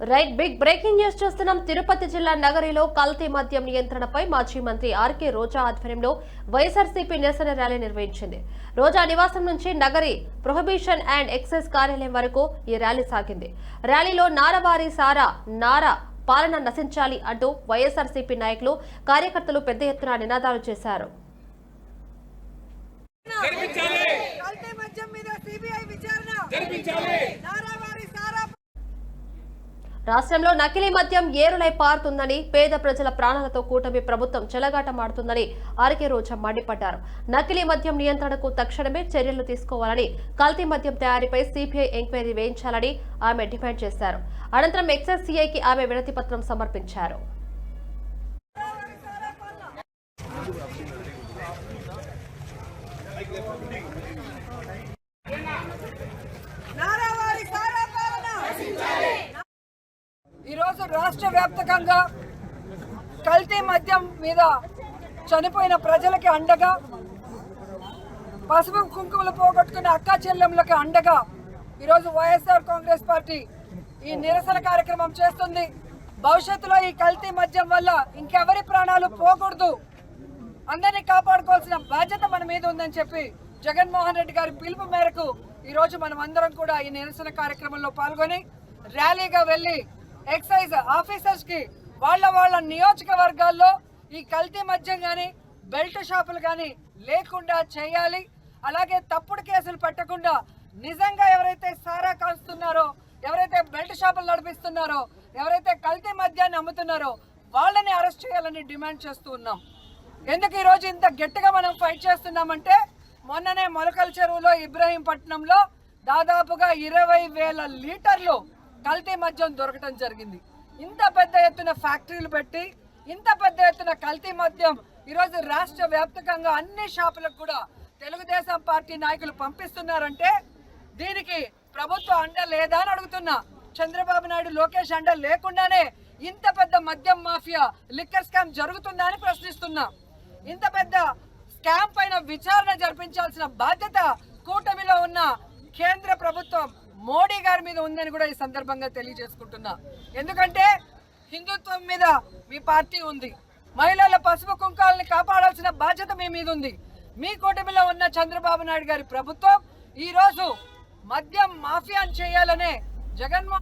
Right big breaking news చూస్తున్నాం. తిరుపతి జిల్లా నగరిలో కల్తీ మద్యం నియంత్రణపై మాజీ మంత్రి ఆర్కే రోజా ఆధ్వర్యంలో వైఎస్ఆర్సీపీ నిరసన ర్యాలీ నిర్వహించింది. రోజా నివాసం నుంచి నగరి ప్రొహిబిషన్ అండ్ ఎక్సైజ్ కార్యాలయం వరకు ఈ ర్యాలీ సాగింది. ర్యాలీలో నారవారి సారా నారా పాలన నశించాలి అంటూ వైఎస్ఆర్సీపీ నాయకులు కార్యకర్తలు పెద్ద ఎత్తున నినాదాలు చేశారు. కల్తీ మద్యం మీద సిబిఐ విచారణ. జరిపించాలి. రాష్ట్రంలో నకిలీ మద్యం ఏరులై పారుతుందని పేద ప్రజల ప్రాణాలతో కూటమి ప్రభుత్వం చెలగాటమాడుతుందని ఆర్కే రోజా మండిపడ్డారు. నకిలీ మద్యం నియంత్రణకు తక్షణమే చర్యలు తీసుకోవాలని కల్తీ మద్యం తయారీపై సిబిఐ ఎంక్వైరీ వేయించాలని ఆమె డిమాండ్ చేశారు. అనంతరం ఎక్సైజ్ సిఐకి ఆమె వినతి పత్రం సమర్పించారు నారావారి సారా పాలన ఈరోజు రాష్ట్ర వ్యాప్తంగా కల్తీ మద్యం మీద చనిపోయిన ప్రజలకి అండగా పసుపు కుంకుమలు పోగొట్టుకున్న అక్క చెల్లెములకి అండగా ఈరోజు వైఎస్ఆర్ కాంగ్రెస్ పార్టీ ఈ నిరసన కార్యక్రమం చేస్తుంది. భవిష్యత్తులో ఈ కల్తీ మద్యం వల్ల ఇంకెవరి ప్రాణాలు పోకూడదు. అందరినీ కాపాడుకోవాల్సిన బాధ్యత మన మీద ఉందని చెప్పి జగన్మోహన్ రెడ్డి గారి పిలుపు మేరకు ఈరోజు మనం అందరం కూడా ఈ నిరసన కార్యక్రమంలో పాల్గొని ర్యాలీగా వెళ్ళి ఎక్సైజ్ ఆఫీసర్స్కి వాళ్ళ వాళ్ళ నియోజకవర్గాల్లో ఈ కల్తీ మద్యం కానీ బెల్ట్ షాపులు కానీ లేకుండా చేయాలి. అలాగే తప్పుడు కేసులు పెట్టకుండా నిజంగా ఎవరైతే సారా కాస్తున్నారో ఎవరైతే బెల్ట్ షాపులు నడిపిస్తున్నారో ఎవరైతే కల్తీ మద్యాన్ని అమ్ముతున్నారో వాళ్ళని అరెస్ట్ చేయాలని డిమాండ్ చేస్తూ ఉన్నాం. ఎందుకు ఈరోజు ఇంత గట్టిగా మనం ఫైట్ చేస్తున్నామంటే మొన్ననే మొలకల చెరువులో ఇబ్రహీంపట్నంలో దాదాపుగా ఇరవై వేల లీటర్లు కల్తీ మద్యం దొరకటం జరిగింది. ఇంత పెద్ద ఎత్తున ఫ్యాక్టరీలు పెట్టి ఇంత పెద్ద ఎత్తున కల్తీ మద్యం ఈరోజు రాష్ట్ర వ్యాప్తకంగా అన్ని షాపులకు కూడా తెలుగుదేశం పార్టీ నాయకులు పంపిస్తున్నారంటే దీనికి ప్రభుత్వ అండ లేదా అని అడుగుతున్నా. చంద్రబాబు నాయుడు లోకేష్ అండ లేకుండానే ఇంత పెద్ద మద్యం మాఫియా లిక్కర్ స్కామ్ జరుగుతుందా అని ప్రశ్నిస్తున్నా. ఇంత పెద్ద స్కామ్ పైన విచారణ జరిపించాల్సిన బాధ్యత కూటమిలో ఉన్న కేంద్ర ప్రభుత్వం ఉందని కూడా ఈ సందర్భంగా తెలియజేసుకుంటున్నా. ఎందుకంటే హిందుత్వం మీద మీ పార్టీ ఉంది. మహిళల పసుపు కుంకాలని కాపాడాల్సిన బాధ్యత మీ మీద ఉంది. మీ కూటమిలో ఉన్న చంద్రబాబు నాయుడు గారి ప్రభుత్వం ఈరోజు మద్యం మాఫియాని చేయాలనే జగన్మోహన్